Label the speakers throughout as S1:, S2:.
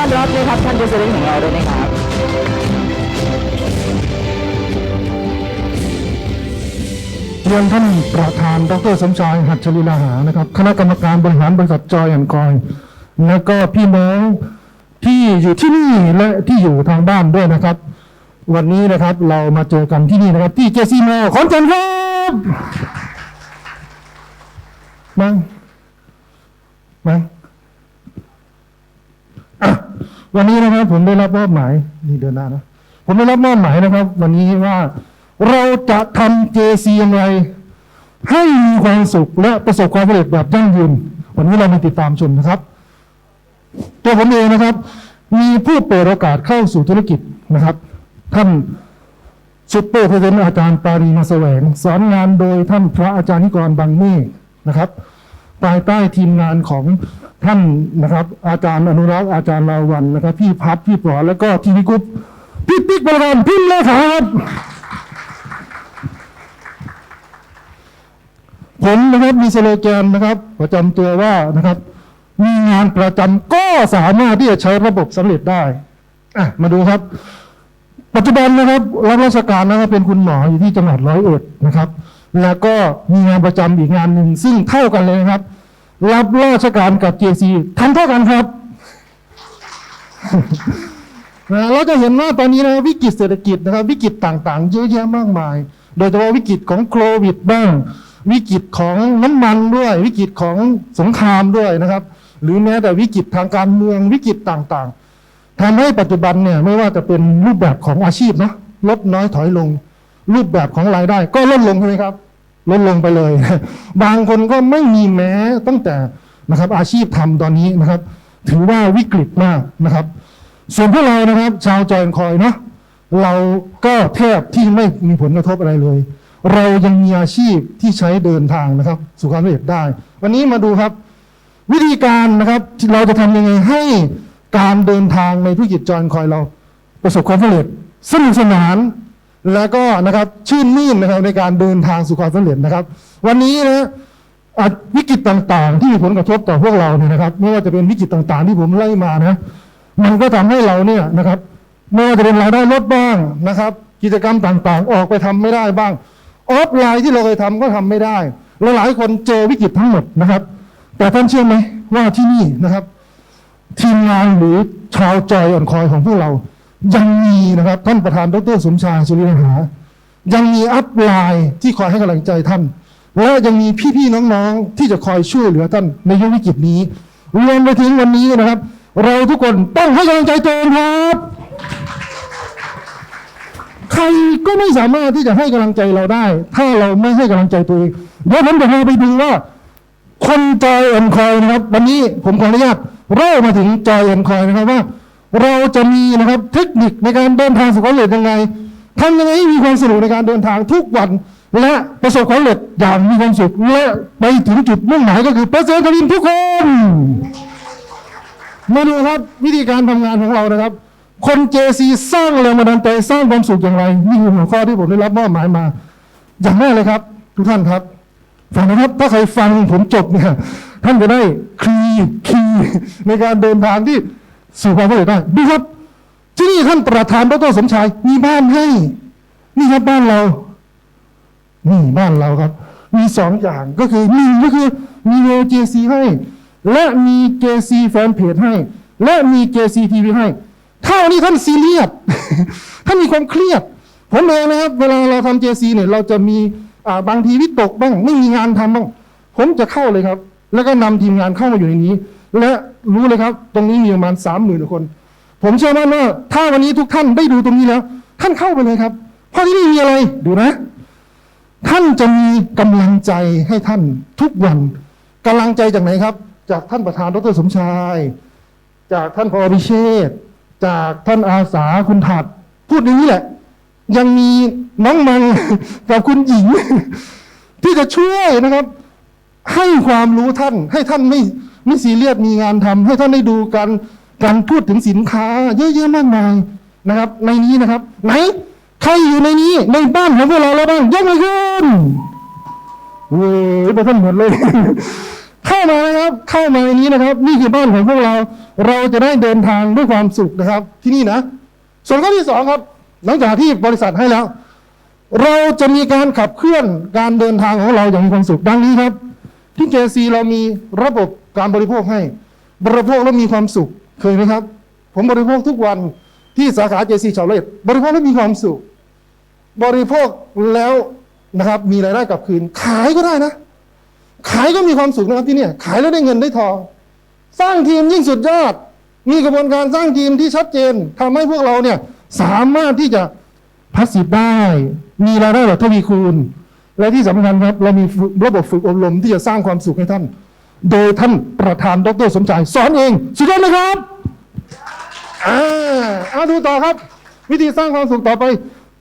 S1: ้อนรับนะครับท่านเดซเรนของเราด้วยนะครับ
S2: เรียนท่านประธาน ดรสมชาย หัตถลีลาหานะครับ คณะกรรมการบริหารบริษัทจอยแอนคอยแล้วก็พี่น้องที่อยู่ที่นี่และที่อยู่ทางบ้านด้วยนะครับ วันนี้นะครับเรามาเจอกันที่นี่นะครับ ที่เจซีโมขอนแก่นครับมังมัง วันนี้นะครับ ผมได้รับมอบหมายนี่เดินหน้านะผมได้รับมอบหมายนะครับ วันนี้ว่าเราจะทำเจซีอย่างไร ให้มีความสุขและประสบความสำเร็จแบบยั่งยืน วันนี้เรามาติดตามชมนะครับ ตัวผมเองนะครับ มีผู้เปิดโอกาสเข้าสู่ธุรกิจนะครับ ท่านซุปเปอร์เพรสเซนต์อาจารย์ปารีมาแสวง สอนงานโดยท่านพระอาจารย์นิกรบางเมฆนะครับ ภายใต้ทีมงานของท่านนะครับ อาจารย์อนุรักษ์อาจารย์ลาวันนะครับ พี่พัฒน์พี่ปลอแล้วก็ทีวีกรุ๊ปพี่ปิ๊กบรการพิมพ์เลยครับผมนะครับมีสโลแกนนะครับ ประจำตัวว่านะครับ มีงานประจำก็สามารถที่จะใช้ระบบสำเร็จได้อะมาดูครับ ปัจจุบันนะครับรับราชการนะครับเป็นคุณหมออยู่ที่จังหวัดร้อยเอ็ดนะครับ แล้วก็มีงานประจำอีกงานหนึ่งซึ่งเท่ากันเลยนะครับ รับราชการกับ JC ทำเท่ากันครับนะเราจะเห็นว่าตอนนี้นะวิกฤตเศรษฐกิจนะครับ วิกฤตต่างๆ เยอะแยะมากมาย โดยเฉพาะวิกฤตของโควิดบ้าง วิกฤตของน้ำมันด้วย วิกฤตของสงครามด้วยนะครับ หรือแม้แต่วิกฤตทางการเมืองวิกฤตต่างๆทำให้ปัจจุบันเนี่ยไม่ว่าจะเป็นรูปแบบของอาชีพนะลดน้อยถอยลง รูปแบบของรายได้ ก็ลดลงใช่ไหมครับลดลงไปเลย บางคนก็ไม่มีแม้ตั้งแต่นะครับ อาชีพทำตอนนี้นะครับ ถือว่าวิกฤตมากนะครับ ส่วนพวกเรานะครับ ชาวจอยคอยเนาะเราก็แทบที่ไม่มีผลกระทบอะไรเลย เรายังมีอาชีพที่ใช้เดินทางนะครับ สู่ความสำเร็จได้ วันนี้มาดูครับ วิธีการนะครับเราจะทำยังไงให้การเดินทางในธุรกิจจอยคอยเรา ประสบความสำเร็จสนุกสนาน แล้วก็นะครับชื่นมื่นนะครับในการเดินทางสู่ความสำเร็จนะครับ วันนี้นะวิกฤตต่างๆ ที่มีผลกระทบต่อพวกเราเนี่ยนะครับ ไม่ว่าจะเป็นวิกฤตต่างๆ ที่ผมไล่มานะมันก็ทำให้เราเนี่ยนะครับไม่ว่าจะเป็นรายได้ลดบ้างนะครับ กิจกรรมต่างๆ ออกไปทำไม่ได้บ้าง ออฟไลน์ที่เราเคยทำก็ทำไม่ได้หลายคนเจอวิกฤตทั้งหมดนะครับ แต่ท่านเชื่อไหมว่าที่นี่นะครับ ทีมงานหรือชาวจอยอ่อนคอยของพวกเรา ยังมีนะครับ ท่านประธานดรสมชายสุริยหา ยังมีอัพไลน์ที่คอยให้กำลังใจท่านและยังมีพี่ๆน้องๆ ที่จะคอยช่วยเหลือท่านในยุควิกฤตนี้รวมไปถึงวันนี้นะครับ เราทุกคนต้องให้กำลังใจตัวเองครับ ใครก็ไม่สามารถที่จะให้กำลังใจเราได้ ถ้าเราไม่ให้กำลังใจตัวเองเดี๋ยวผมจะพาไปดูว่า คนจอยแอนคอยนะครับ วันนี้ผมขออนุญาตเล่ามาถึงจอยแอนคอยนะครับว่า เราจะมีนะครับเทคนิคในการเดินทางสู่ความสำเร็จยังไงทำยังไงให้มีความสนุกในการเดินทางทุกวัน และประสบความสำเร็จอย่างมีความสุขและไปถึงจุดมุ่งหมายก็คือปร์เซ็นต์ทวินทุกคน มาดูครับวิธีการทำงานของเรานะครับ คนเจซีสร้างแรงบันดาลใจสร้างความสุขอย่างไรนี่คือหัวข้อที่ผมได้รับมอบหมายมา อย่างแรกเลยครับ ทุกท่านครับฟังนะครับถ้าใครฟังผมจบเนี่ยท่านจะได้คีย์คีย์ในการเดินทางที่ สู่ความสำเร็จได้ดูครับ ที่นี่ท่านประธานดรสมชายมีบ้านให้ นี่ครับบ้านเรา นี่บ้านเราครับ มีสองอย่างก็คือหนึ่งก็คือ มีเวเจซีให้ และมีเจซีแฟนเพจให้ และมีเจซีทีวีให้ เท่านี้ท่านซีเรียสท่านมีความเครียด ผมเองนะครับ เวลาเราทำเจซีเนี่ย เราจะมีบางทีวิตกบ้าง ไม่มีงานทำบ้าง ผมจะเข้าเลยครับ แล้วก็นำทีมงานเข้ามาอยู่ในนี้ และรู้เลยครับ ตรงนี้มีประมาณสามหมื่นคน ผมเชื่อมั่นว่าถ้าวันนี้ทุกท่านได้ดูตรงนี้แล้ว ท่านเข้าไปเลยครับ เพราะที่นี่มีอะไรดูนะ ท่านจะมีกำลังใจให้ท่านทุกวันกำลังใจจากไหนครับ จากท่านประธานดรสมชาย จากท่านพอพิเชษจากท่านอาสาคุณถัด พูดอย่างนี้แหละ ยังมีน้องมังกับคุณหญิง ที่จะช่วยนะครับ ให้ความรู้ท่านให้ท่านไม่ ไม่ซีเรียสมีงานทำให้ท่านได้ดูการการพูดถึงสินค้า เยอะแยะมากมายนะครับ ในนี้นะครับ ไหนใครอยู่ในนี้ในบ้านของพวกเราแล้วบ้างยกมือขึ้นเว้ยพระท่านหมือนเลย เข้ามานะครับ เข้ามาในนี้นะครับ นี่คือบ้านของพวกเรา เราจะได้เดินทางด้วยความสุขนะครับ ที่นี่นะ ส่วนข้อที่สองครับ หลังจากที่บริษัทให้แล้ว เราจะมีการขับเคลื่อนการเดินทางของเราอย่างมีความสุขดังนี้ครับ ที่เจซีเรามีระบบ การบริโภคให้ บริโภคแล้วมีความสุขเคยไหมครับ ผมบริโภคทุกวันที่สาขาเจซีชาวเลตบริโภคแล้วมีความสุข บริโภคแล้วนะครับ มีรายได้กลับคืน ขายก็ได้นะ ขายก็มีความสุขนะครับที่เนี่ย ขายแล้วได้เงินได้ทอง สร้างทีมยิ่งสุดยอด มีกระบวนการสร้างทีมที่ชัดเจนทำให้พวกเราเนี่ยสามารถที่จะพัสได้ มีรายได้แบบทวีคูณ และที่สำคัญครับ เรามีระบบฝึกอบรมที่จะสร้างความสุขให้ท่าน โดยท่านประธานดรสมชายสอนเอง สุดยอดไหมครับอ่าเอาดูต่อครับ วิธีสร้างความสุขต่อไป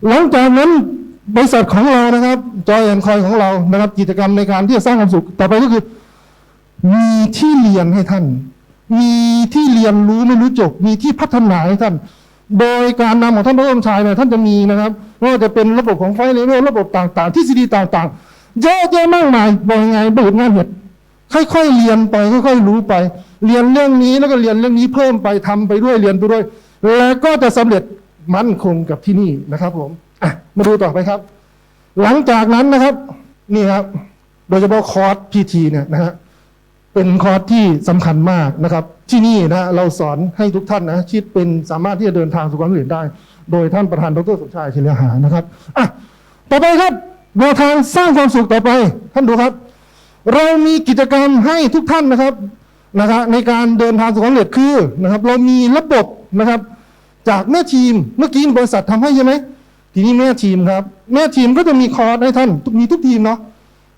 S2: หลังจากนั้นบริษัทของเรานะครับจอยแอนคอยของเรานะครับ กิจกรรมในการที่จะสร้างความสุขต่อไปก็คือ มีที่เรียนให้ท่าน มีที่เรียนรู้ไม่รู้จบ มีที่พัฒนาให้ท่าน โดยการนำของท่านพระองค์ชายเนี่ยท่านจะมีนะครับว่าจะเป็นระบบของไฟเลเวลระบบต่างๆ ที่ซีดีต่างๆเยอะแยะมากมายบอกยังไงเบิดงานเห็ด ค่อยๆเรียนไปค่อยๆรู้ไป เรียนเรื่องนี้แล้วก็เรียนเรื่องนี้เพิ่มไปทำไปด้วยเรียนไปด้วย แล้วก็จะสำเร็จมั่นคงกับที่นี่นะครับ ผมอะมาดูต่อไปครับ หลังจากนั้นนะครับ นี่ครับ โดยเฉพาะคอร์สพีทีเนี่ยนะฮะเป็นคอร์สที่สำคัญมากนะครับ ที่นี่นะเราสอนให้ทุกท่านนะคิดเป็นสามารถที่จะเดินทางสู่ความสำเร็จได้ โดยท่านประธานดรสมชายเฉลียหานะครับอะต่อไปครับแนวทางสร้างความสุขต่อไป ท่านดูครับ เรามีกิจกรรมให้ทุกท่านนะครับนะครับในการเดินทางสู่ความสำเร็จคือนะครับ เรามีระบบนะครับ จากแม่ทีมเมื่อกี้บริษัททำให้ใช่ไหมทีนี้แม่ทีมครับ แม่ทีมก็จะมีคอร์สให้ท่านมีทุกทีมเนาะ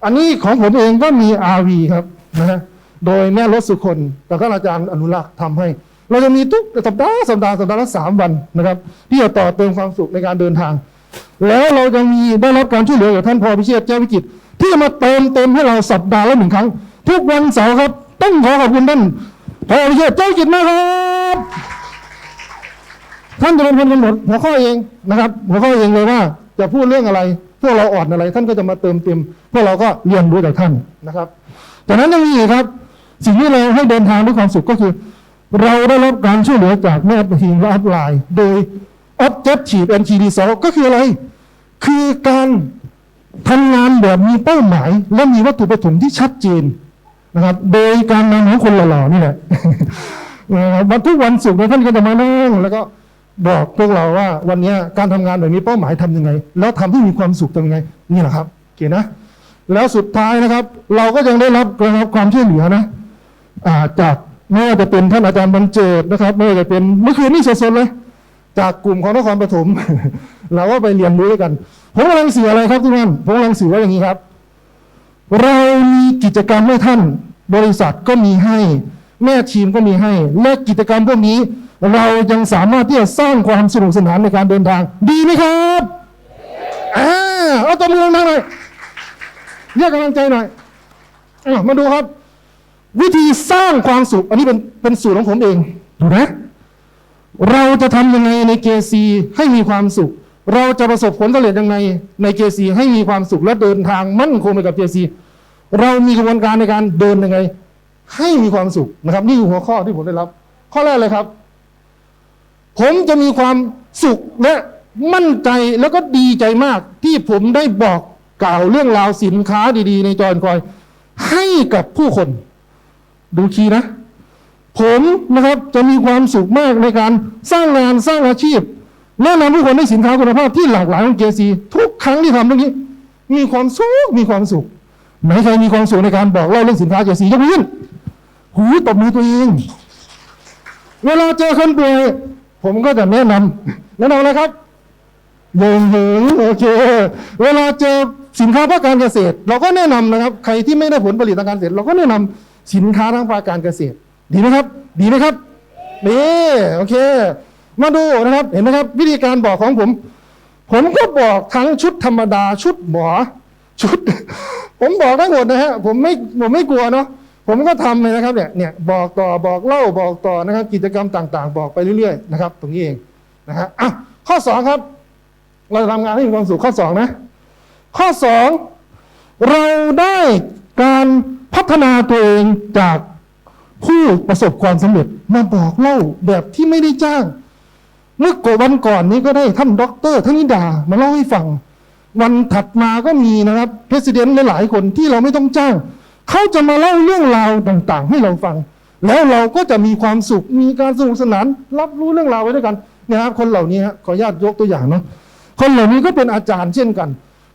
S2: อันนี้ของผมเองก็มี RV ครับนะฮะโดยแม่รถสุคนแล้วก็อาจารย์อนุรักษ์ทำให้ เราจะมีทุกสัปดาห์สัปดาห์สัปดาห์ละสามวันนะครับ ที่จะต่อเติมความสุขในการเดินทาง แล้วเราจะมีได้รับการช่วยเหลือจากท่านพอพิเชษฐ์แจ้งวิจิตร ที่มาเติมเต็มให้เราสัปดาห์ละหนึ่งครั้ง ทุกวันเสาร์ครับ ต้องขอขอบคุณท่านพอพิเชษฐ์แจ้งวิจิตรมากครับท่านจะเป็นคนกำหนดหัวข้อเองนะครับ หัวข้อเองเลยว่าจะพูดเรื่องอะไรพวกเราอ่อนอะไร ท่านก็จะมาเติมเต็มพวกเราก็เรียนรู้จากท่านนะครับจากนั้นยังมีอีกครับ สิ่งที่เราให้เดินทางด้วยความสุขก็คือ เราได้รับการช่วยเหลือจากแม่ทีมและอัพไลน์ โดย Objective NTD 2ก็คืออะไร คือการ ทำงานแบบมีเป้าหมาย และมีวัตถุประสงค์ที่ชัดเจนนะครับ โดยการนำของคนหล่อๆนี่แหละวันทุกวันศุกร์เนี่ยท่านก็จะมานั่งแล้วก็บอกพวกเราว่าวันนี้การทำงานแบบมีเป้าหมายทำยังไง แล้วทำให้มีความสุขทำยังไง นี่แหละครับโอเคนะ แล้วสุดท้ายนะครับ เราก็ยังได้รับนะครับความช่วยเหลือนะอาจากไม่ว่าจะเป็นท่านอาจารย์บรรเจิดนะครับไม่ว่าจะเป็นเมื่อคืนนี่สดๆเลย จากกลุ่มของนครปฐม เราก็ไปเรียนรู้ด้วยกันผมกำลังสื่ออะไรครับทุกท่านผมกำลังสื่อว่าอย่างนี้ครับ เรามีกิจกรรมให้ท่าน บริษัทก็มีให้ แม่ทีมก็มีให้ และกิจกรรมพวกนี้ เรายังสามารถที่จะสร้างความสนุกสนานในการเดินทาง ดีไหมครับอ่าเอาตัวมือมาหน่อยเรียกกำลังใจหน่อยอมาดูครับ วิธีสร้างความสุข อันนี้เป็นเป็นสูตรของผมเองดูนะเราจะทำยังไงในเกซีให้มีความสุข เราจะประสบผลสำเร็จยังไงในเกซีให้มีความสุขและเดินทางมั่นคงไปกับเกซีเรามีกระบวนการในการเดินยังไง ให้มีความสุขนะครับ นี่คือหัวข้อที่ผมได้รับ ข้อแรกเลยครับ ผมจะมีความสุขและมั่นใจแล้วก็ดีใจมากที่ผมได้บอกกล่าวเรื่องราวสินค้าดีๆ ในจอนคอย ให้กับผู้คน ดูคีนะ ผมนะครับจะมีความสุขมากในการสร้างงานสร้างอาชีพ แนะนำผู้คนได้สินค้าคุณภาพที่หลากหลายของเกซีทุกครั้งที่ทำเรื่องนี้ มีความสุขมีความสุขไหนใครมีความสุขในการบอกเล่าเรื่องสินค้าเกซียกมือขึ้นหูตบมือตัวเอง เวลาเจอคนป่วยผมก็จะแนะนำแนะนำอะไรครับเยิงเหิงโอเค เวลาเจอสินค้าภาคการเกษตร เราก็แนะนำนะครับ ใครที่ไม่ได้ผลผลิตทางการเกษตร เราก็แนะนำสินค้าทางภาคการเกษตร ดีไหมครับ ดีไหมครับนี่โอเค มาดูนะครับ เห็นไหมครับ วิธีการบอกของผม ผมก็บอกทั้งชุดธรรมดา ชุดหมอ ชุด ผมบอกทั้งหมดนะฮะผมไม่ผมไม่กลัวเนาะผมก็ทำเลยนะครับเนี่ยเนี่ยบอกต่อบอกเล่าบอกต่อนะครับ กิจกรรมต่าง ๆ บอกไปเรื่อยๆนะครับ ตรงนี้เองนะฮะอะข้อสองครับ เราจะทำงานให้มีความสุขข้อสองนะ ข้อสองเราได้การพัฒนาตัวเองจากผู้ประสบความสำเร็จมาบอกเล่าแบบที่ไม่ได้จ้าง เมื่อก่วันก่อนนี้ก็ได้ท่านด็อกเตอร์ธนิดามาเล่าให้ฟัง วันถัดมาก็มีนะครับเพรสิดเนหลายๆคนที่เราไม่ต้องจ้าง เขาจะมาเล่าเรื่องราวต่างๆ ให้เราฟัง แล้วเราก็จะมีความสุขมีการสนุกสนานรับรู้เรื่องราวไว้ด้วยกันนะครับคนเหล่านี้ฮะขออนุญาตยกตัวอย่างเนาะคนเหล่านี้ก็เป็นอาจารย์เช่นกัน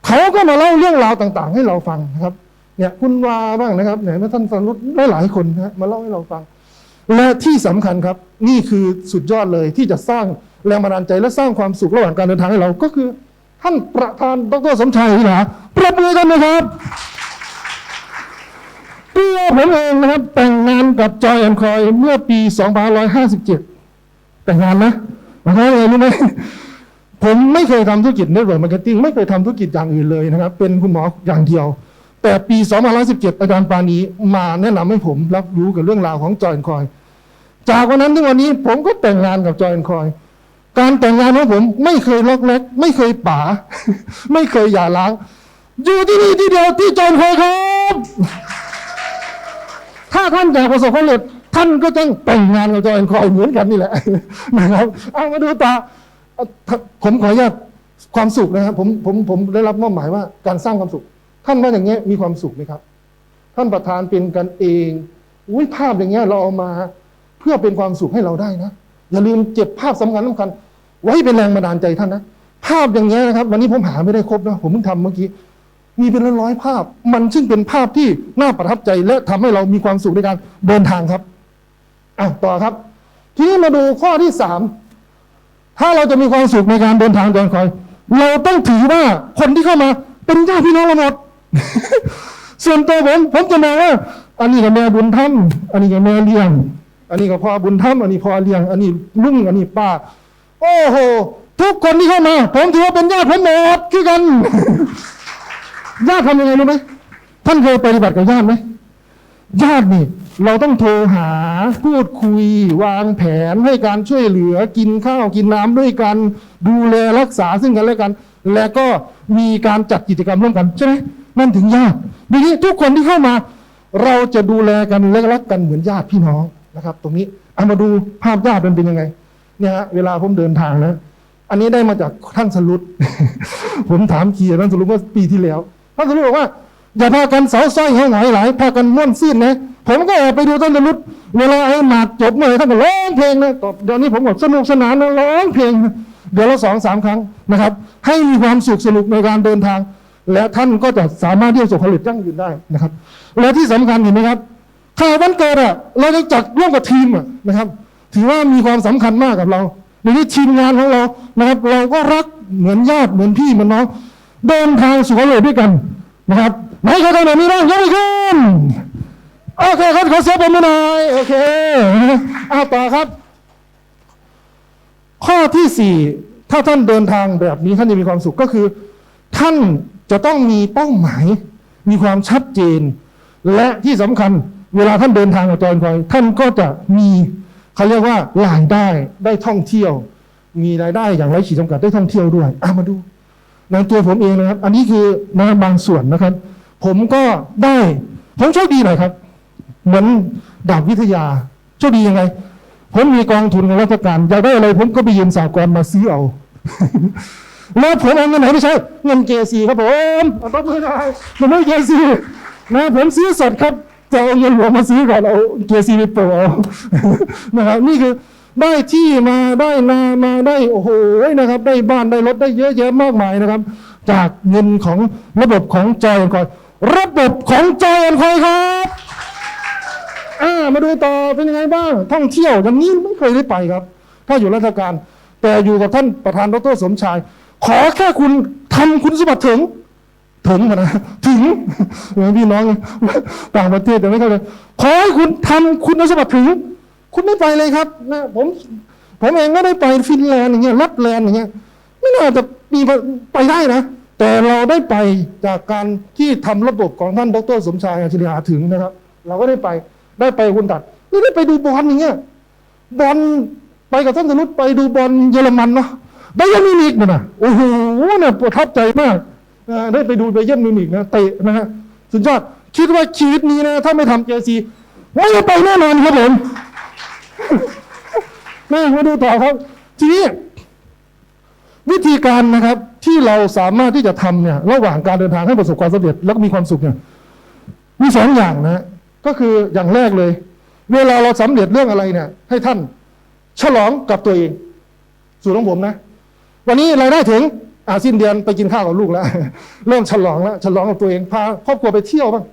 S2: เขาก็มาเล่าเรื่องราวต่างๆ ให้เราฟังนะครับเนี่ยคุณวาบ้างนะครับเนี่ยท่านสรุปหลายๆคนนะฮะมาเล่าให้เราฟัง และที่สำคัญครับ นี่คือสุดยอดเลยที่จะสร้าง แรงบันดาลใจและสร้างความสุขระหว่างการเดินทางให้เราก็คือ ท่านประธานดรสมชายนี่นะประมือกันนะครับตัวผมเองนะครับ แต่งงานกับจอยแอนคอยเมื่อปี2557 แต่งงานนะหมายความว่าไงรู้ไหมผมไม่เคยทำธุรกิจเน็ตเวิร์กมาร์เก็ตติ้งไม่เคยทำธุรกิจอย่างอื่นเลยนะครับ เป็นคุณหมออย่างเดียว แต่ปี2517อาจารย์ปานีมาแนะนำให้ผมรับรู้กับเรื่องราวของจอยแอนคอยจากวันนั้นถึงวันนี้ผมก็แต่งงานกับจอยแอนคอย การแต่งงานของผมไม่เคยล็อกเล็ก ไม่เคยป๋าไม่เคยหย่าร้าง อยู่ที่นี่ที่เดียวที่จอนคอยครับ ถ้าท่านอยากประสบความสำเร็จท่านก็ต้องแต่งงานกับจอนคอยเหมือนกันนี่แหละนะครับเอามาดูต่อเอ่อผมขออนุญาตความสุขนะครับผมผมผมได้รับมอบหมายว่าการสร้างความสุข ท่านว่าอย่างเงี้ยมีความสุขไหมครับ ท่านประธานเป็นกันเองอุ้ยภาพอย่างเงี้ยเราเอามา เพื่อเป็นความสุขให้เราได้นะอย่าลืมเก็บภาพสำคัญสำคัญ ไว้เป็นแรงบันดาลใจท่านนะ ภาพอย่างเงี้ยนะครับ วันนี้ผมหาไม่ได้ครบนะผมเพิ่งทำเมื่อกี้ มีเป็นร้อยๆภาพ มันซึ่งเป็นภาพที่น่าประทับใจและทำให้เรามีความสุขในการเดินทางครับอะต่อครับ ทีนี้มาดูข้อที่สามถ้าเราจะมีความสุขในการเดินทางเดินคอย เราต้องถือว่าคนที่เข้ามาเป็นญาติพี่น้องเราหมดส่วนตัวผมผมจะมองว่าอันนี้ก็แม่บุญธรรมอันนี้ก็แม่เลี้ยง อันนี้ก็พ่อบุญธรรมอันนี้พ่อเลี้ยง อันนี้ลุงอันนี้ป้า โอ้โห ทุกคนที่เข้ามา ผมถือว่าเป็นญาติผมหมดคือกัน ญาติทำยังไงรู้ไหมท่านเคยปฏิบัติกับญาติไหมญาตินี่เราต้องโทรหาพูดคุย วางแผนให้การช่วยเหลือกินข้าวกินน้ำด้วยกัน ดูแลรักษาซึ่งกันและกัน และก็มีการจัดกิจกรรมร่วมกันใช่ไหมนั่นถึงญาติทีนี้ทุกคนที่เข้ามา เราจะดูแลกันและรักกันเหมือนญาติพี่น้องนะครับ ตรงนี้เอามาดูภาพญาติมันเป็นยังไง เนี่ยฮะเวลาผมเดินทางนะ อันนี้ได้มาจากท่านสรุปผมถามเคียร์ท่านสรุปเมื่อปีที่แล้วท่านสรุปบอกว่าอย่าพากันเสาสร้อยหาหงายหลายพากันม่วนซื่นะผมก็แอบไปดูท่านสรุปเวลาไอ้หมากจบเมื่อไหร่ท่านก็ร้องเพลงนะตอบเดี๋ยวนี้ผมบอกสนุกสนานนะร้องเพลงเดี๋ยวละสองสามครั้งนะครับ ให้มีความสุขสนุกในการเดินทาง และท่านก็จะสามารถที่จะประสบผลิตยั่งยืนได้นะครับ และที่สำคัญเห็นไหมครับข่าววันเกิดอะเราจะจัดร่วมกับทีมอะนะครับ ถือว่ามีความสำคัญมากกับเราในนี้ทีมงานของเรานะครับ เราก็รักเหมือนญาติเหมือนพี่เหมือนน้องเดินทางสู่ควาเร็จด้วยกันนะครับไหนใครทำแบบนี้บ้างยกมือขึ้นโอเคครับขอเสียงปรบมือหน่อยโอเคเอาต่อครับ ข้อที่สี่ถ้าท่านเดินทางแบบนี้ท่านจะมีความสุขก็คือ ท่านจะต้องมีเป้าหมาย มีความชัดเจน และที่สำคัญ เวลาท่านเดินทางกับจอยคอย ท่านก็จะมี เขาเรียกว่ารายได้ได้ท่องเที่ยว มีรายได้อย่างไรขีดจำกัดได้ท่องเที่ยวด้วยอะมาดูในตัวผมเองนะครับ อันนี้คือนะบางส่วนนะครับ ผมก็ได้ผมโชคดีหน่อยครับ เหมือนดาบวิทยาโชคดียังไง ผมมีกองทุนของราชการอยากได้อะไรผมก็ไปยืมสากลมาซื้อเอาแล้วผมเอาเงินไหนไม่ใช่เงินเจซีครับผมเอาต้องไม่ได้ผมไม่เจซีนะผมซื้อสดครับ จะเอาเงินหลวงมาซื้อก่อนเอาเจซีไปโปะเอานะครับนี่คือได้ที่มาได้นามาได้โอ้โหนะครับ ได้บ้านได้รถได้เยอะแยะมากมายนะครับ จากเงินของระบบของจอยแอนคอยระบบของจอยแอนคอยครับอ่ามาดูต่อเป็นยังไงบ้าง ท่องเที่ยวอย่างนี้ไม่เคยได้ไปครับ ถ้าอยู่ราชการ แต่อยู่กับท่านประธานดรสมชาย ขอแค่คุณทำคุณสมบัติถึง ถึงนะถึงเหมือนพี่น้องต่างประเทศแต่ไม่เข้าใจขอให้คุณทำคุณสมบัติถึง คุณไม่ไปเลยครับนะผมผมเองก็ได้ไปฟินแลนด์อย่างเงี้ยลับแลนด์อย่างเงี้ย ไม่น่าจะมีไปได้นะ แต่เราได้ไปจากการที่ทำระบบของท่านดรสมชายอาชิริยาถึงนะครับ เราก็ได้ไปได้ไปคุณตัดนี่ได้ไปดูบอลอย่างเงี้ยบอลไปกับท่านสนุษไปดูบอลเยอรมันเนาะไบเยร์นมินิกนะนะโอ้โหเนี่ยประทับใจมาก ได้ไปดูไบเยร์นมิวนิกนะเตะนะฮะสุดยอดคิดว่าชีวิตนี้นะถ้าไม่ทำเจซีไม่ไปแน่นอนครับผมนะมาดูต่อครับ ทีนี้วิธีการนะครับที่เราสามารถที่จะทำเนี่ยระหว่างการเดินทางให้ประสบความสำเร็จแล้วก็มีความสุขเนี่ยมีสองอย่างนะก็คืออย่างแรกเลย เวลาเราสำเร็จเรื่องอะไรเนี่ยให้ท่านฉลองกับตัวเอง สูตรของผมนะ วันนี้รายได้ถึง อาสิ้นเดือนไปกินข้าวกับลูกแล้วเริ่มฉลองแล้วฉลองกับตัวเองพาครอบครัวไปเที่ยวบ้าง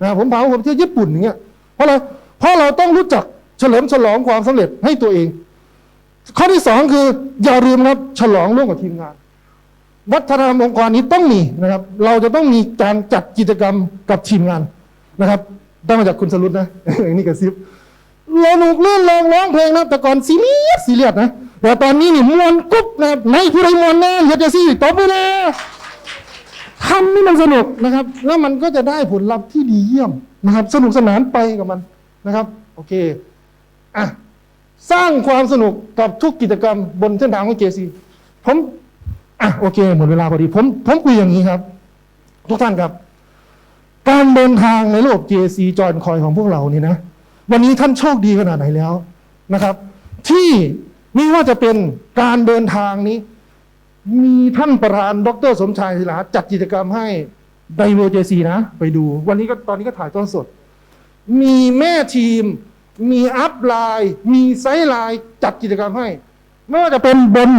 S2: นะผมพาครอบครัวไปเที่ยวญี่ปุ่นอย่างเงี้ยเพราะอะไรเพราะเราต้องรู้จักเฉลิมฉลองความสำเร็จให้ตัวเอง ข้อที่สองคือ อย่าลืมครับฉลองร่วมกับทีมงาน วัฒนธรรมองค์กรนี้ต้องมีนะครับ เราจะต้องมีการจัดกิจกรรมกับทีมงานนะครับได้มาจากคุณสรุตนะนี่กระซิบเราหนุกเล่นลองร้องเพลงนะแต่ก่อนซีเรียสซีเรียสนะ แต่ตอนนี้นี่มวนกุ๊บนะครับในผู้ใดมวนแน่อยากจะซี่ตบไปเลยทำนี่มันสนุกนะครับ แล้วมันก็จะได้ผลลัพธ์ที่ดีเยี่ยมนะครับ สนุกสนานไปกับมันนะครับ โอเคอะสร้างความสนุกกับทุกกิจกรรมบนเส้นทางของเจซีผมอะโอเคหมดเวลาพอดีผมผมคุยอย่างนี้ครับ ทุกท่านครับ การเดินทางในโลก JC จอยคอยของพวกเรานี่นะ วันนี้ท่านโชคดีขนาดไหนแล้วนะครับ ที่ ไม่ว่าจะเป็นการเดินทางนี้ มีท่านประธานดรสมชายศิลาจัดกิจกรรมให้ไดโวเจซีนะ ไปดู วันนี้ก็ตอนนี้ก็ถ่ายต้นสด มีแม่ทีม มีอัพไลน์ มีไซด์ไลน์จัดกิจกรรมให้ ไม่ว่าจะเป็นบน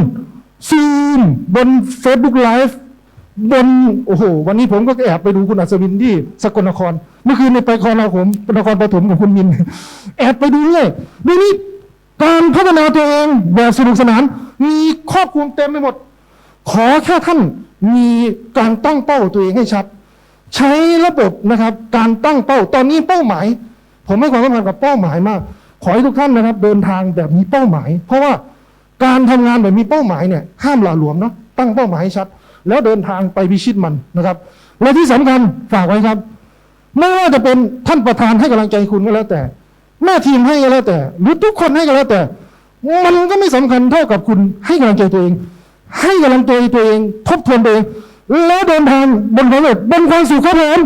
S2: ซูมบน Facebook Live บนโอ้โห วันนี้ผมก็แอบไปดูคุณอัศวินที่สกลนคร เมื่อคืนในไปครนครนครปฐมกับคุณมิน แอบไปดูเลยดูนี่ การพัฒนาตัวเองแบบสนุกสนาน มีครอบคลุมเต็มไปหมด ขอแค่ท่านมีการตั้งเป้าตัวเองให้ชัด ใช้ระบบนะครับ การตั้งเป้าตอนนี้เป้าหมาย ผมให้ความสำคัญกับเป้าหมายมาก ขอให้ทุกท่านนะครับ เดินทางแบบมีเป้าหมาย เพราะว่าการทำงานแบบมีเป้าหมายเนี่ยห้ามหล่าหลวมเนาะตั้งเป้าหมายให้ชัด แล้วเดินทางไปพิชิตมันนะครับและที่สำคัญฝากไว้ครับ ไม่ว่าจะเป็นท่านประธานให้กำลังใจคุณก็แล้วแต่ แม่ทีมให้ก็แล้วแต่ หรือทุกคนให้ก็แล้วแต่ มันก็ไม่สำคัญเท่ากับคุณให้กำลังใจตัวเอง ให้กำลังใจตัวเอง ทบทวนตัวเอง แล้วเดินทางบนความสำเร็จบนความสุขครับผม